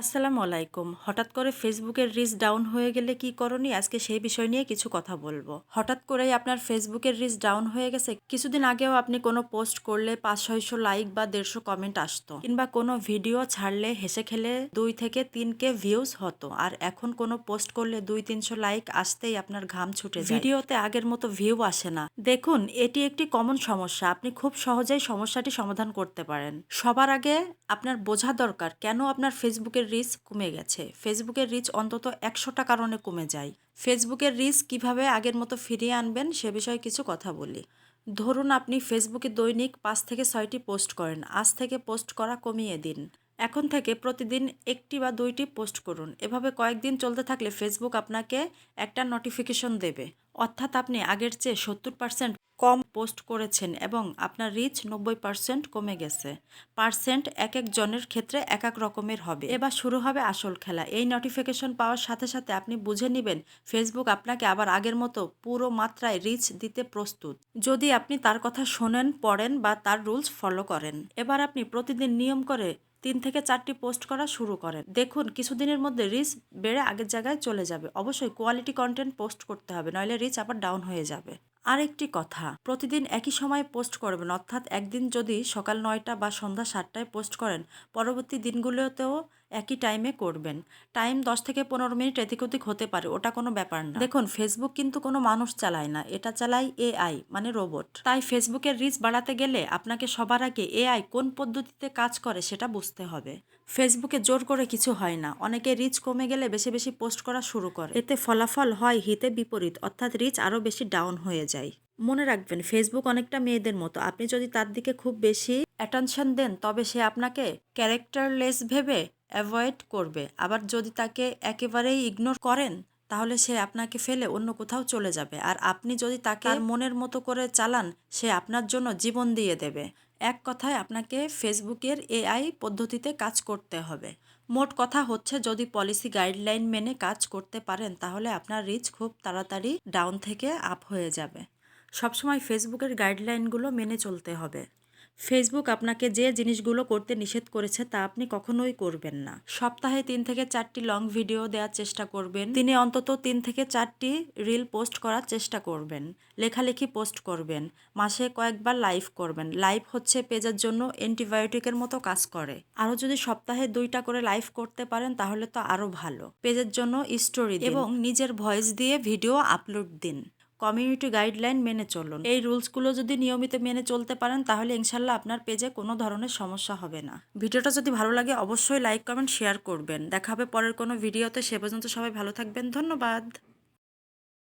আসসালামু আলাইকুম। হঠাৎ করে ফেসবুকের রিচ ডাউন হয়ে গেলে কি করণীয়? আজকে সেই বিষয় নিয়ে কিছু কথা বলব। হঠাৎ করেই আপনার ফেসবুকের রিচ ডাউন হয়ে গেছে। কিছুদিন আগেও আপনি কোনো পোস্ট করলে পাঁচ ছয়শো লাইক বা দেড়শো কমেন্ট আসতো। কিংবা কোনো ভিডিও ছাড়লে হেসে খেলে দুই থেকে তিন কে ভিউজ হতো। আর এখন কোনো পোস্ট করলে দুই তিনশো লাইক আসতেই আপনার ঘাম ছুটে ভিডিওতে আগের মতো ভিউ আসে না। দেখুন, এটি একটি কমন সমস্যা। আপনি খুব সহজেই সমস্যাটি সমাধান করতে পারেন। সবার আগে আপনার বোঝা দরকার, কেন আপনার ফেসবুকের রিচ কমে গেছে। ফেসবুকের রিচ অন্তত একশোটা কারণে কমে যায়। ফেসবুকের রিচ কীভাবে আগের মতো ফিরিয়ে আনবেন, সে বিষয়ে কিছু কথা বলি। ধরুন আপনি ফেসবুকে দৈনিক পাঁচ থেকে ছয়টি পোস্ট করেন। আজ থেকে পোস্ট করা কমিয়ে দিন। এখন থেকে প্রতিদিন একটি বা দুইটি পোস্ট করুন। এভাবে কয়েকদিন চলতে থাকলে ফেসবুক আপনাকে একটা নোটিফিকেশন দেবে। অর্থাৎ আপনি আগের চেয়ে সত্তর পার্সেন্ট কম পোস্ট করেছেন এবং আপনার রিচ নব্বই পার্সেন্ট কমে গেছে। পার্সেন্ট এক এক জনের ক্ষেত্রে এক এক রকমের হবে। এবার শুরু হবে আসল খেলা। এই নোটিফিকেশন পাওয়ার সাথে সাথে আপনি বুঝে নেবেন ফেসবুক আপনাকে আবার আগের মতো পুরো মাত্রায় রিচ দিতে প্রস্তুত। যদি আপনি তার কথা শোনেন, পড়েন বা তার রুলস ফলো করেন। এবার আপনি প্রতিদিন নিয়ম করে তিন থেকে চারটি পোস্ট করা শুরু করেন। দেখুন, কিছুদিনের মধ্যে রিচ বেড়ে আগের জায়গায় চলে যাবে। অবশ্যই কোয়ালিটি কন্টেন্ট পোস্ট করতে হবে, নইলে রিচ আবার ডাউন হয়ে যাবে। আরেকটি কথা, প্রতিদিন একই সময়ে পোস্ট করবেন, অর্থাৎ একদিন যদি সকাল নয়টা বা সন্ধ্যা সাতটায় পোস্ট করেন, পরবর্তী দিনগুলোতেও একই টাইমে করবেন। টাইম দশ থেকে পনেরো মিনিট এদিক ওদিক হতে পারে, ওটা কোনো ব্যাপার না। দেখুন ফেসবুক কিন্তু কোনো মানুষ চালায় না, এটা চালায় এআই মানে রোবট তাই ফেসবুকের রিচ বাড়াতে গেলে আপনাকে সবার আগে এআই কোন পদ্ধতিতে কাজ করে সেটা বুঝতে হবে। ফেসবুকে জোর করে কিছু হয় না, অনেকে রিচ কমে গেলে বেশি বেশি পোস্ট করা শুরু করে। এতে ফলাফল হয় হিতে বিপরীত, অর্থাৎ রিচ আরও বেশি ডাউন হয়ে যায়। মনে রাখবেন ফেসবুক অনেকটা মেয়েদের মতো, আপনি যদি তার দিকে খুব বেশি অ্যাটেনশন দেন, তবে সে আপনাকে ক্যারেক্টারলেস ভেবে অ্যাভয়েড করবে। আবার যদি তাকে একেবারেই ইগনোর করেন, তাহলে সে আপনাকে ফেলে অন্য কোথাও চলে যাবে। আর আপনি যদি তাকে মনের মতো করে চালান, সে আপনার জন্য জীবন দিয়ে দেবে। এক কথায় আপনাকে ফেসবুকের এআই পদ্ধতিতে কাজ করতে হবে। মোট কথা হচ্ছে, যদি পলিসি গাইডলাইন মেনে কাজ করতে পারেন, তাহলে আপনার রিচ খুব তাড়াতাড়ি ডাউন থেকে আপ হয়ে যাবে। সবসময় ফেসবুকের গাইডলাইনগুলো মেনে চলতে হবে। ফেসবুক আপনাকে যে জিনিসগুলো করতে নিষেধ করেছে তা আপনি কখনোই করবেন না। সপ্তাহে তিন থেকে চারটি লং ভিডিও দেওয়ার চেষ্টা করবেন। তিনি অন্তত তিন থেকে চারটি রিল পোস্ট করার চেষ্টা করবেন। লেখালেখি পোস্ট করবেন। মাসে কয়েকবার লাইভ করবেন। লাইভ হচ্ছে পেজের জন্য অ্যান্টিবায়োটিকের মতো কাজ করে। আরও যদি সপ্তাহে দুইটা করে লাইভ করতে পারেন তাহলে তো আরও ভালো। পেজের জন্য স্টোরি এবং নিজের ভয়েস দিয়ে ভিডিও আপলোড দিন। কমিউনিটি গাইডলাইন মেনে চলুন। এই রুলসগুলো যদি নিয়মিত মেনে চলতে পারেন, তাহলে ইনশাল্লাহ আপনার পেজে কোনো ধরনের সমস্যা হবে না। ভিডিওটা যদি ভালো লাগে, অবশ্যই লাইক, কমেন্ট, শেয়ার করবেন। দেখা হবে পরের কোনো ভিডিওতে। সে পর্যন্ত সবাই ভালো থাকবেন। ধন্যবাদ।